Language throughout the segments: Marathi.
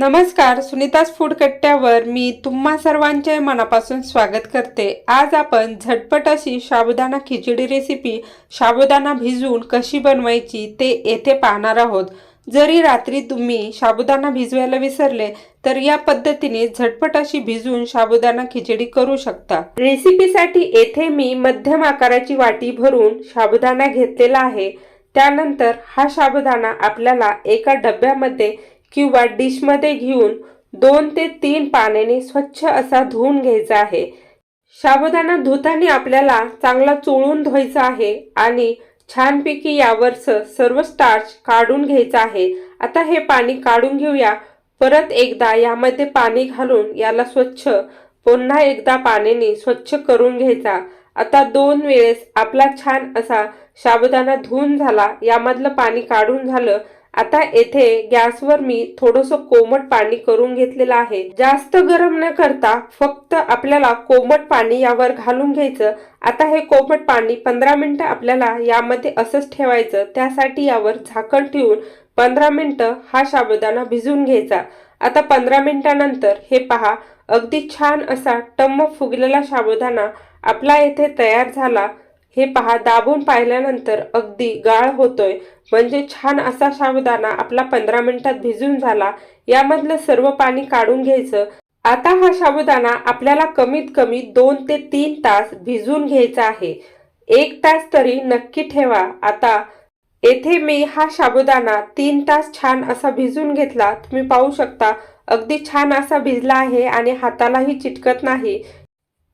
नमस्कार सुनीताज फूड कट्ट्यावर मी तुम्हा सर्वांचे मनापासून स्वागत करते. आज आपण झटपट अशी साबुदाणा खिचडी रेसिपी साबुदाणा भिजवून कशी बनवायची ते येथे पाहणार आहोत. जरी रात्री तुम्ही साबुदाणा भिजवायला विसरले तर या पद्धतीने झटपट अशी भिजवून साबुदाणा खिचडी करू शकता. रेसिपीसाठी येथे मी मध्यम आकाराची वाटी भरून साबुदाणा घेतलेला आहे. त्यानंतर हा साबुदाणा आपल्याला एका डब्यामध्ये किंवा डिशमध्ये घेऊन दोन ते तीन पाण्याने स्वच्छ असा धुवून घ्यायचा आहे. साबुदाणा धुताना आपल्याला चांगला चोळून धुवायचा आहे आणि छानपैकी यावरचं सर्व स्टार्च काढून घ्यायचं आहे. आता हे पाणी काढून घेऊया. परत एकदा यामध्ये पाणी घालून याला स्वच्छ पुन्हा एकदा पाण्याने स्वच्छ करून घ्यायचा. आता दोन वेळेस आपला छान असा साबुदाणा धुवून झाला. यामधलं पाणी काढून झालं. आता येथे गॅसवर मी थोडस कोमट पाणी करून घेतलेलं आहे. जास्त गरम न करता फक्त आपल्याला कोमट पाणी यावर घालून घ्यायचं. आता हे कोमट पाणी पंधरा मिनिटं आपल्याला यामध्ये असंच ठेवायचं. त्यासाठी यावर झाकण ठेवून पंधरा मिनिटं हा साबुदाणा भिजून घ्यायचा. आता पंधरा मिनिटानंतर हे पहा अगदी छान असा टम्म फुगलेला साबुदाणा आपला येथे तयार झाला. हे पहा दाबून पाहिल्यानंतर अगदी गाळ होतोय. म्हणजे छान असा साबुदाणा आपला पंधरा मिनिटात भिजून झाला. यामधलं सर्व पाणी काढून घ्यायचं. आता हा साबुदाणा आपल्याला कमीत कमी दोन ते तीन तास भिजून घ्यायचा आहे. एक तास तरी नक्की ठेवा. आता येथे मी हा साबुदाणा तीन तास छान असा भिजून घेतला. तुम्ही पाहू शकता अगदी छान असा भिजला आहे आणि हातालाही चिटकत नाही.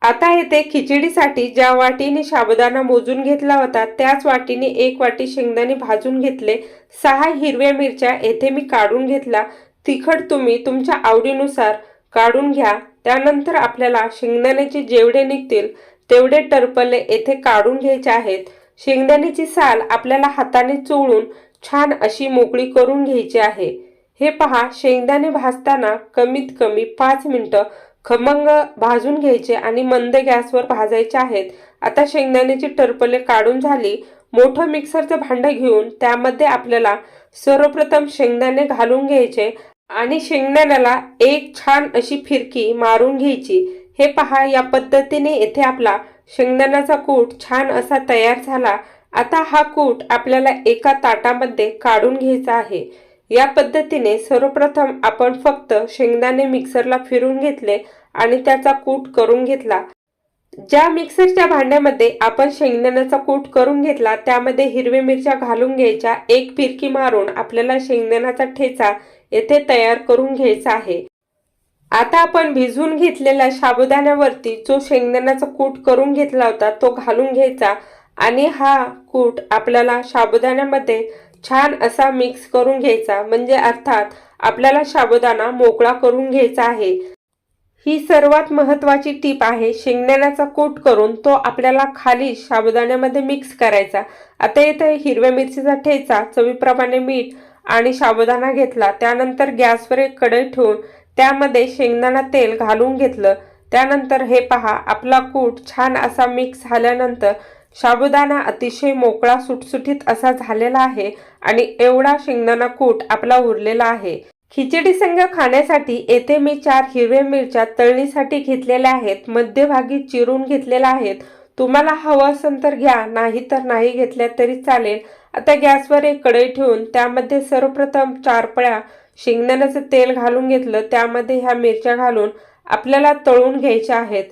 आता येथे खिचडीसाठी ज्या वाटीने साबुदाणा मोजून घेतला होता त्याच वाटीने एक वाटी शेंगदाणे भाजून घेतले. सहा हिरव्या मिरच्या येथे मी काढून घेतला तिखट तुम्ही तुमच्या आवडीनुसार काढून घ्या. त्यानंतर आपल्याला शेंगदाण्याचे जेवढे निघतील तेवढे टरपले येथे काढून घ्यायचे आहेत. शेंगदाण्याची साल आपल्याला हाताने चोळून छान अशी मोकळी करून घ्यायची आहे. हे पहा शेंगदाणे भाजताना कमीत कमी पाच मिनटं खमंग भाजून घ्यायचे आणि मंद गॅसवर भाजायचे आहेत. आता शेंगदाण्याची टरपले काढून झाली. मोठं मिक्सरचं भांडं घेऊन त्यामध्ये आपल्याला सर्वप्रथम शेंगदाणे घालून घ्यायचे आणि शेंगदाण्याला एक छान अशी फिरकी मारून घ्यायची. हे पहा या पद्धतीने येथे आपला शेंगदाण्याचा कूट छान असा तयार झाला. आता हा कूट आपल्याला एका ताटामध्ये काढून घ्यायचा आहे. या पद्धतीने सर्वप्रथम आपण फक्त शेंगदाणे मिक्सरला फिरून घेतले आणि त्याचा कूट करून घेतला. ज्या मिक्सरच्या भांड्यामध्ये आपण शेंगदाण्याचा कूट करून घेतला त्यामध्ये हिरवे मिरच्या घालून घ्यायच्या. एक फिरकी मारून आपल्याला शेंगदाण्याचा ठेचा येथे तयार करून घ्यायचा आहे. आता आपण भिजवून घेतलेल्या साबुदाण्यावरती जो शेंगदाण्याचा कूट करून घेतला होता तो घालून घ्यायचा. आणि हा कूट आपल्याला साबुदाण्यामध्ये छान असा मिक्स करून घ्यायचा. म्हणजे अर्थात आपल्याला साबुदाणा मोकळा करून घ्यायचा आहे. ही सर्वात महत्त्वाची टीप आहे. शेंगदाण्याचा कूट करून तो आपल्याला खाली साबुदाण्यामध्ये मिक्स करायचा. आता इथे हिरव्या मिरचीचा ठेचा चवीप्रमाणे मीठ आणि साबुदाणा घेतला. त्यानंतर गॅसवर एक कढई ठेवून त्यामध्ये शेंगदाणा तेल घालून घेतलं. त्यानंतर हे पहा आपला कूट छान असा मिक्स झाल्यानंतर साबुदाणा अतिशय मोकळा सुटसुटीत असा झालेला आहे आणि एवढा शेंगदाणा कूट आपला उरलेला आहे. खिचडी संघ खाण्यासाठी येथे मी चार हिरव्या मिरच्या तळणीसाठी घेतलेल्या आहेत मध्यभागी चिरून घेतलेल्या आहेत. तुम्हाला हवं असेल तर घ्या नाही तर नाही घेतल्या तरी चालेल. आता गॅसवर एक कढई ठेवून त्यामध्ये सर्वप्रथम चार पळ्या शेंगदाण्याचं तेल घालून घेतलं. त्यामध्ये ह्या मिरच्या घालून आपल्याला तळून घ्यायच्या आहेत.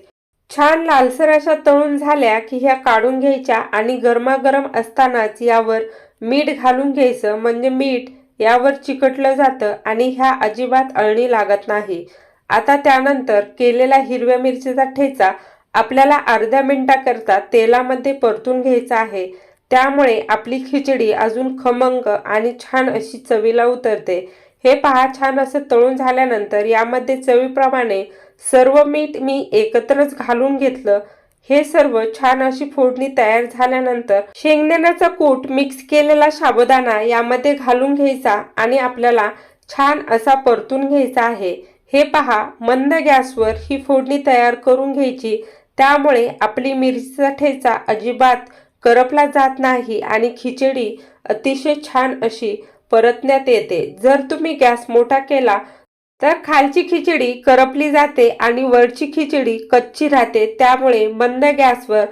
छान लालसर अशा तळून झाल्या की ह्या काढून घ्यायच्या आणि गरमागरम असतानाच यावर मीठ घालून घ्यायचं. म्हणजे मीठ यावर चिकटलं जातं आणि ह्या अजिबात अळणी लागत नाही. आता त्यानंतर केलेला हिरव्या मिरचीचा ठेचा आपल्याला अर्ध्या मिनिटाकरता तेलामध्ये परतून घ्यायचा आहे. त्यामुळे आपली खिचडी अजून खमंग आणि छान अशी चवीला उतरते. हे पहा छान असं तळून झाल्यानंतर यामध्ये चवीप्रमाणे सर्व मीठ मी एकत्रच घालून घेतलं. हे सर्व छान अशी फोडणी तयार झाल्यानंतर शेंगदाण्याचा कूट मिक्स केलेला साबुदाणा यामध्ये घालून घ्यायचा आणि आपल्याला छान असा परतून घ्यायचा आहे. हे पहा मंद गॅसवर ही फोडणी तयार करून घ्यायची. त्यामुळे आपली मिरचीचा ठेचा अजिबात करपला जात नाही आणि खिचडी अतिशय छान अशी परतण्यात येते. जर तुम्ही गॅस मोठा केला तर खालची खिचडी करपली जाते आणि वरची खिचडी कच्ची राहते. त्यामुळे मंद गॅसवर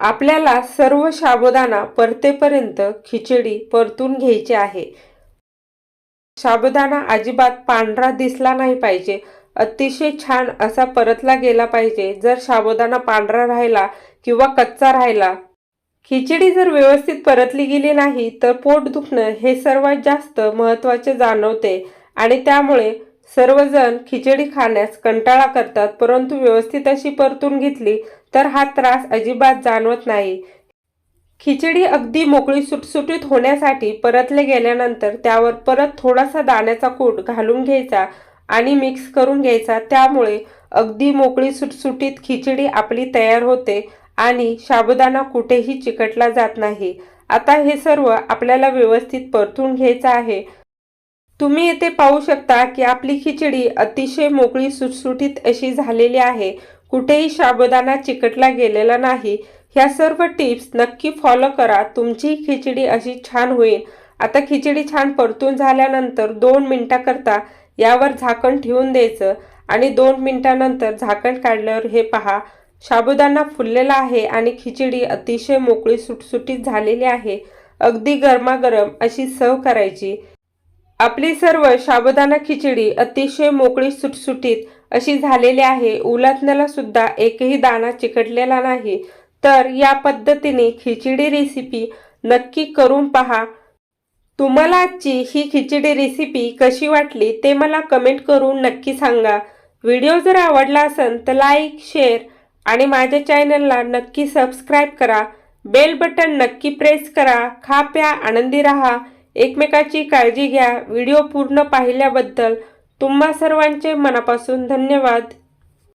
आपल्याला सर्व साबुदाणा परतेपर्यंत खिचडी परतून घ्यायची आहे. साबुदाणा अजिबात पांढरा दिसला नाही पाहिजे. अतिशय छान असा परतला गेला पाहिजे. जर साबुदाणा पांढरा राहिला किंवा कच्चा राहिला खिचडी जर व्यवस्थित परतली गेली नाही तर पोट दुखणं हे सर्वात जास्त महत्त्वाचे जाणवते आणि त्यामुळे सर्वजण खिचडी खाण्यास कंटाळा करतात. परंतु व्यवस्थित अशी परतून घेतली तर हा त्रास अजिबात जाणवत नाही. खिचडी अगदी मोकळी सुटसुटीत होण्यासाठी परतले गेल्यानंतर त्यावर परत थोडासा दाण्याचा कूट घालून घ्यायचा आणि मिक्स करून घ्यायचा. त्यामुळे अगदी मोकळी सुटसुटीत खिचडी आपली तयार होते. आणि साबुदाणा कुठेही चिकटला जात नाही. आता हे सर्व आपल्याला व्यवस्थित परतून घ्यायचं आहे. तुम्ही येथे पाहू शकता की आपली खिचडी अतिशय मोकळी सुटसुटीत अशी झालेली आहे. कुठेही साबुदाणा चिकटला गेलेला नाही. ह्या सर्व टिप्स नक्की फॉलो करा. तुमची खिचडी अशी छान होईल. आता खिचडी छान परतून झाल्यानंतर दोन मिनटाकरता यावर झाकण ठेवून द्यायचं आणि दोन मिनटानंतर झाकण काढल्यावर हे पहा. साबुदाणा फुललेला आहे आणि खिचडी अतिशय मोकळी सुटसुटीत झालेली आहे. अगदी गरमागरम अशी सर्व करायची. आपली सर्व साबुदाणा खिचडी अतिशय मोकळी सुटसुटीत अशी झालेली आहे. उलटण्याला सुद्धा एकही दाणा चिकटलेला नाही. तर या पद्धतीने खिचडी रेसिपी नक्की करून पहा. तुम्हाला आजची ही खिचडी रेसिपी कशी वाटली ते मला कमेंट करून नक्की सांगा. व्हिडिओ जर आवडला असेल तर लाईक शेअर आणि माझ्या चॅनलला नक्की सबस्क्राईब करा बेल बटन नक्की प्रेस करा खा प्या आनंदी राहा एकमेकाची काळजी घ्या व्हिडिओ पूर्ण पाहिल्याबद्दल तुम्हा सर्वांचे मनापासून धन्यवाद.